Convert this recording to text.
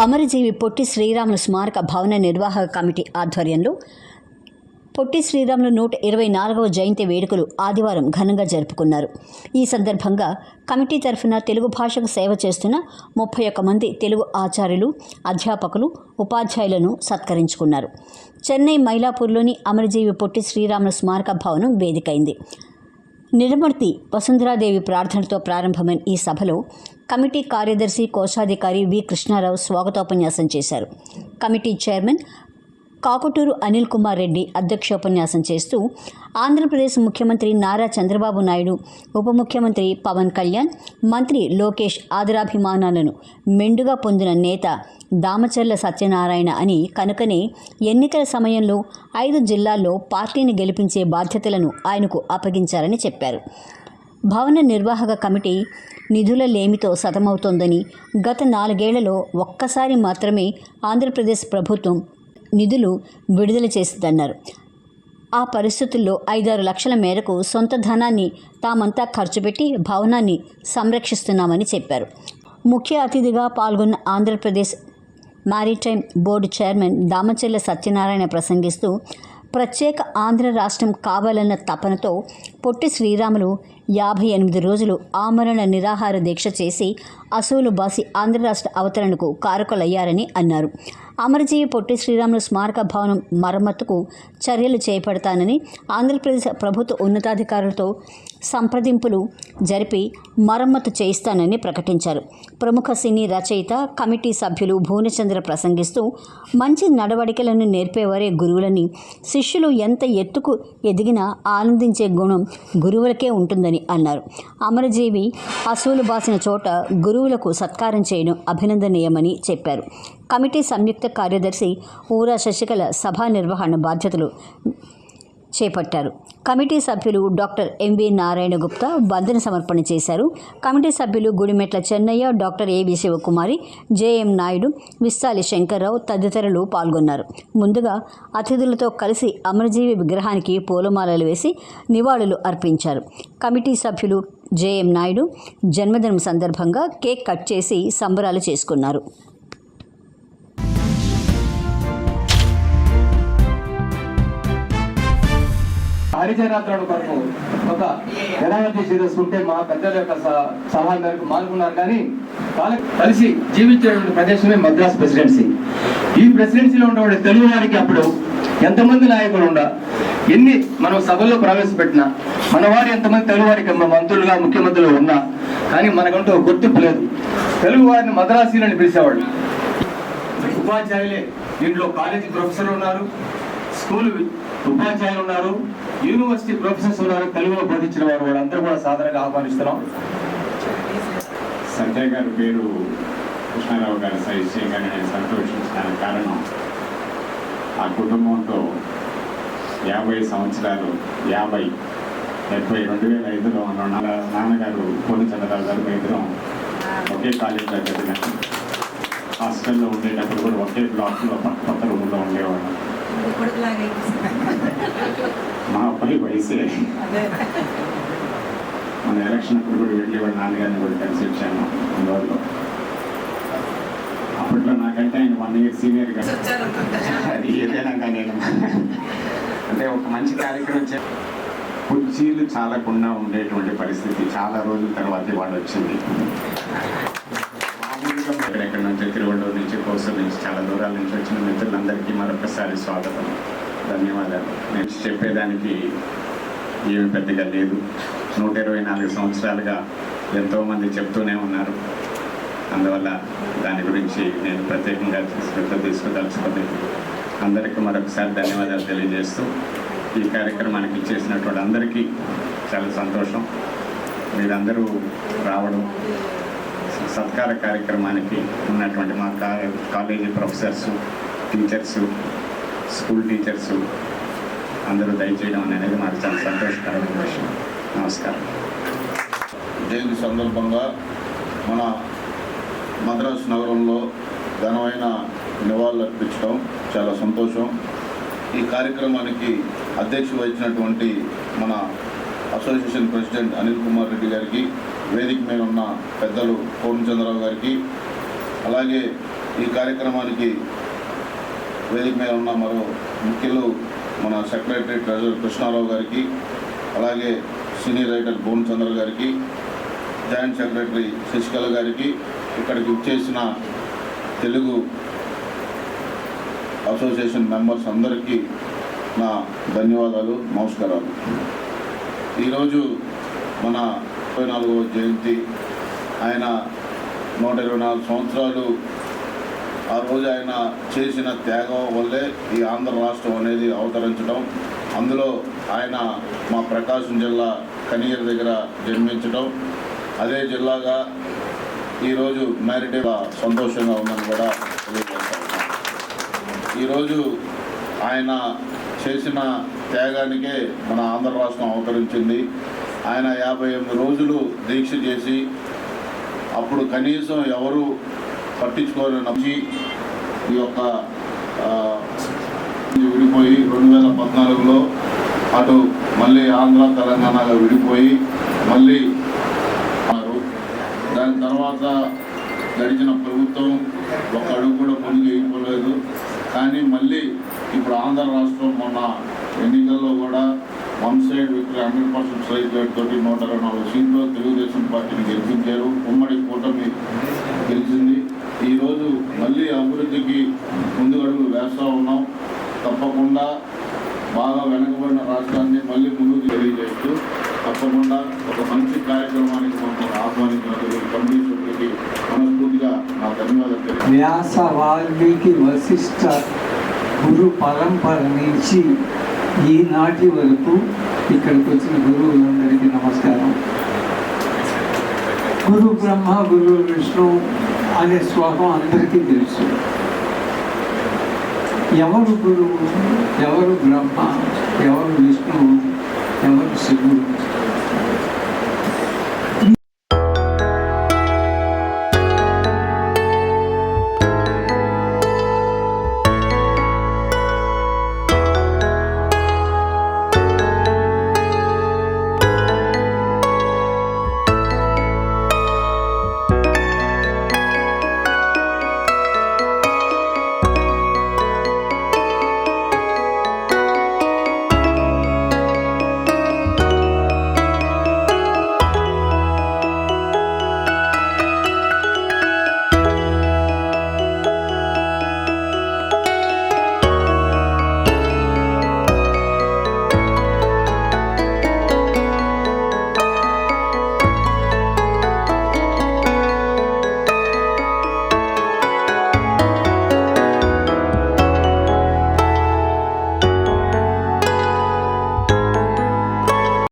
అమరజీవి పొట్టి శ్రీరాములు స్మారక భవన నిర్వాహక కమిటీ ఆధ్వర్యంలో పొట్టి శ్రీరాములు నూట ఇరవై నాలుగవ జయంతి వేడుకలు ఆదివారం ఘనంగా జరుపుకున్నారు. ఈ సందర్భంగా కమిటీ తరఫున తెలుగు భాషకు సేవ చేస్తున్న ముప్పై ఒక్క మంది తెలుగు ఆచార్యులు అధ్యాపకులు ఉపాధ్యాయులను సత్కరించుకున్నారు. చెన్నై మైలాపూర్లోని అమరజీవి పొట్టి శ్రీరాములు స్మారక భవనం వేదికైంది. నిర్మూర్తి వసుంధరాదేవి ప్రార్థనతో ప్రారంభమైన ఈ సభలో కమిటీ కార్యదర్శి కోశాధికారి వి. కృష్ణారావు స్వాగతోపన్యాసం చేశారు. కమిటీ చైర్మన్ కాకుటూరు అనిల్ కుమార్ రెడ్డి అధ్యక్షోపన్యాసం చేస్తూ ఆంధ్రప్రదేశ్ ముఖ్యమంత్రి నారా చంద్రబాబు నాయుడు ఉప ముఖ్యమంత్రి పవన్ కళ్యాణ్ మంత్రి లోకేష్ ఆదరాభిమానాలను మెండుగా పొందిన నేత దామచర్ల సత్యనారాయణ అని కనుకనే ఎన్నికల సమయంలో ఐదు జిల్లాల్లో పార్టీని గెలిపించే బాధ్యతలను ఆయనకు అప్పగించారని చెప్పారు. భవన నిర్వాహక కమిటీ నిధుల లేమితో సతమవుతోందని గత నాలుగేళ్ళలో ఒక్కసారి మాత్రమే ఆంధ్రప్రదేశ్ ప్రభుత్వం నిధులు విడుదల చేసిందన్నారు. ఆ పరిస్థితుల్లో ఐదారు లక్షల మేరకు సొంత ధనాన్ని తామంతా ఖర్చు పెట్టి భవనాన్ని సంరక్షిస్తున్నామని చెప్పారు. ముఖ్య అతిథిగా పాల్గొన్న Andhra Pradesh maritime board chairman Damachella Satyanarayana ప్రసంగిస్తూ ప్రత్యేక ఆంధ్ర రాష్ట్రం కావాలన్న తపనతో పొట్టి శ్రీరాములు యాభై ఎనిమిది రోజులు ఆమరణ నిరాహార దీక్ష చేసి అసూలు బాసి ఆంధ్ర రాష్ట్ర అవతరణకు కారకులయ్యారని అన్నారు. అమరజీవి పొట్టి శ్రీరాములు స్మారక భవనం మరమ్మతుకు చర్యలు చేపడతానని ఆంధ్రప్రదేశ్ ప్రభుత్వ ఉన్నతాధికారులతో సంప్రదింపులు జరిపి మరమ్మతు చేయిస్తానని ప్రకటించారు. ప్రముఖ సినీ రచయిత కమిటీ సభ్యులు భువనచంద్ర ప్రసంగిస్తూ మంచి నడవడికలను నేర్పేవారే గురువులని. శిష్యులు ఎంత ఎత్తుకు ఎదిగినా ఆనందించే గుణం గురువులకే ఉంటుందని అన్నారు. అమరజీవి అసూలు బాసిన చోట గురువులకు సత్కారం చేయడం అభినందనీయమని చెప్పారు. కమిటీ సంయుక్త కార్యదర్శి ఊరా శశికళ సభా నిర్వహణ బాధ్యతలు చేపట్టారు. కమిటీ సభ్యులు డాక్టర్ ఎంవి నారాయణ గుప్తా వందన సమర్పణ చేశారు. కమిటీ సభ్యులు Gudimetla Chennaiah doctor AV Sivakumari JM Naidu విస్తాలి Shankarrao తదితరులు పాల్గొన్నారు. ముందుగా అతిథులతో కలిసి అమరజీవి విగ్రహానికి పూలమాలలు వేసి నివాళులు అర్పించారు. కమిటీ సభ్యులు జేఎం నాయుడు జన్మదినం సందర్భంగా కేక్ కట్ చేసి సంబరాలు చేసుకున్నారు. హరిజనాథుడు కొరకు ఒక జనాభా చేసుకుంటే మా పెద్దల యొక్క సలహా మేరకు మానుకున్నారు. కానీ వాళ్ళకి కలిసి జీవించేటువంటి ప్రదేశమే మద్రాస్ ప్రెసిడెన్సీ. ఈ ప్రెసిడెన్సీలో ఉన్నవాడు తెలుగు వారికి అప్పుడు ఎంతమంది నాయకులు ఉండ ఎన్ని మనం సభల్లో ప్రవేశపెట్టినా మన వారు ఎంతమంది తెలుగు వారికి మంత్రులుగా ముఖ్యమంత్రులు ఉన్నా కానీ మనకంటూ గుర్తింపు లేదు. తెలుగు వారిని మద్రాసీలని పిలిచేవాళ్ళు. ఉపాధ్యాయులే. దీంట్లో కాలేజీ ప్రొఫెసర్లు ఉన్నారు. స్కూల్ ఉపాధ్యాయులు ఉన్నారు యూనివర్సిటీ ప్రొఫెసర్స్ ఉన్నారు తెలుగులో బోధించిన వారు వాళ్ళందరూ కూడా సాధారణంగా ఆహ్వానిస్తున్నాం. సంజయ్ గారి పేరు కృష్ణారావు గారి సజెస్ట్ నేను సంతోషించడానికి కారణం ఆ కుటుంబంతో యాభై సంవత్సరాలు యాభై డెబ్బై రెండు వేల ఐదులో నాన్నగారు నాన్న చంద్రరావు గారు ఇద్దరం ఒకే కాలేజీలో చదివాం హాస్టల్లో ఉండేటప్పుడు కూడా ఒకే బ్లాక్లో పక్క పక్క రూమ్లో ఉండేవాళ్ళం. మా అబ్బాయి వయసే మన ఎలక్షన్ అప్పుడు కూడా వెళ్ళేవాడు నాన్నగారిని కూడా కలిసి వచ్చాను అందువల్ల అప్పట్లో నాకంటే ఆయన వన్ ఇయర్ సీనియర్గా వచ్చారు అది ఏదైనా కానీ నేను అంటే ఒక మంచి కార్యక్రమం చే కుర్చీలు చాలకుండా ఉండేటువంటి పరిస్థితి చాలా రోజుల తర్వాత వాడు వచ్చింది ఎక్కడెక్కడి నుంచి తిరువళ్ళూరు నుంచి కోసూరు నుంచి చాలా దూరాల నుంచి వచ్చిన మిత్రులందరికీ మరొకసారి స్వాగతం ధన్యవాదాలు. నేను చెప్పేదానికి ఏమి పెద్దగా లేదు. నూట ఇరవై నాలుగు సంవత్సరాలుగా ఎంతోమంది చెప్తూనే ఉన్నారు. అందువల్ల దాని గురించి నేను ప్రత్యేకంగా శ్రద్ధ తీసుకుదలుచుకుంది. అందరికీ మరొకసారి ధన్యవాదాలు తెలియజేస్తూ ఈ కార్యక్రమానికి ఇచ్చేసినటువంటి అందరికీ చాలా సంతోషం. మీరందరూ రావడం సత్కార కార్యక్రమానికి ఉన్నటువంటి మా college professors teachers school teachers అందరూ దయచేయడం అనేది మాకు చాలా సంతోషకరమైన విషయం. నమస్కారం. జయంతి సందర్భంగా మన మద్రాసు నగరంలో ఘనమైన నివాళులు అర్పించడం చాలా సంతోషం. ఈ కార్యక్రమానికి అధ్యక్ష వహించినటువంటి మన అసోసియేషన్ ప్రెసిడెంట్ అనిల్ కుమార్ రెడ్డి గారికి వేదిక మీద ఉన్న పెద్దలు పూర్ణచంద్రరావు గారికి అలాగే ఈ కార్యక్రమానికి వేదిక మీద ఉన్న మరో ముఖ్యులు మన సెక్రటరీ ట్రెజరర్ కృష్ణారావు గారికి అలాగే సీనియర్ రైటర్ భువన్ చంద్ర గారికి జాయింట్ సెక్రటరీ శశికళ గారికి ఇక్కడికి ఇచ్చేసిన తెలుగు అసోసియేషన్ మెంబర్స్ అందరికీ నా ధన్యవాదాలు నమస్కారాలు. ఈరోజు మన ఇరవై నాలుగవ జయంతి. ఆయన నూట ఇరవై నాలుగు సంవత్సరాలు ఆ రోజు ఆయన చేసిన త్యాగం వల్లే ఈ ఆంధ్ర రాష్ట్రం అనేది అవతరించడం. అందులో ఆయన మా ప్రకాశం జిల్లా కనిగిరి దగ్గర జన్మించడం. అదే జిల్లాగా ఈరోజు మ్యారిటే సంతోషంగా ఉందని కూడా తెలియజేస్తా ఈరోజు ఆయన చేసిన త్యాగానికే మన ఆంధ్ర రాష్ట్రం అవతరించింది. ఆయన యాభై ఎనిమిది రోజులు దీక్ష చేసి అప్పుడు కనీసం ఎవరు పట్టించుకోని నమ్మి ఈ యొక్క విడిపోయి రెండు వేల పద్నాలుగులో అటు మళ్ళీ ఆంధ్ర తెలంగాణగా విడిపోయి మళ్ళీ ఉన్నారు. దాని తర్వాత గడిచిన ప్రభుత్వం ఒక అడుగు కూడా ముందుకు వేయకపోలేదు కానీ మళ్ళీ ఇప్పుడు ఆంధ్ర రాష్ట్రం మొన్న ఎన్నికల్లో కూడా one side victory hundred percent strike rate తోటి నూట ఇరవై నాలుగు సీట్లు తెలుగుదేశం పార్టీని గెలిపించారు. ఉమ్మడి కూటమి గెలిచింది. ఈరోజు మళ్ళీ అభివృద్ధికి ముందుగడుగు వేస్తూ ఉన్నాం. తప్పకుండా బాగా వెనకబడిన రాష్ట్రాన్ని మళ్ళీ ముందుకు తెలియజేస్తూ తప్పకుండా ఒక మంచి కార్యక్రమానికి మమ్మల్ని ఆహ్వానించినందుకు కమిటీ సభ్యులకి మనస్ఫూర్తిగా నా ధన్యవాదాలు వ్యాస వాల్మీకి వశిష్ట గురు పరంపర నుంచి ఈనాటి వరకు ఇక్కడికి వచ్చిన గురువులందరికీ నమస్కారం. గురు బ్రహ్మ గురు విష్ణు అనే శ్లోకం అందరికీ తెలుసు. ఎవరు గురువు? ఎవరు బ్రహ్మ? ఎవరు విష్ణువు ఎవరు శివుడు?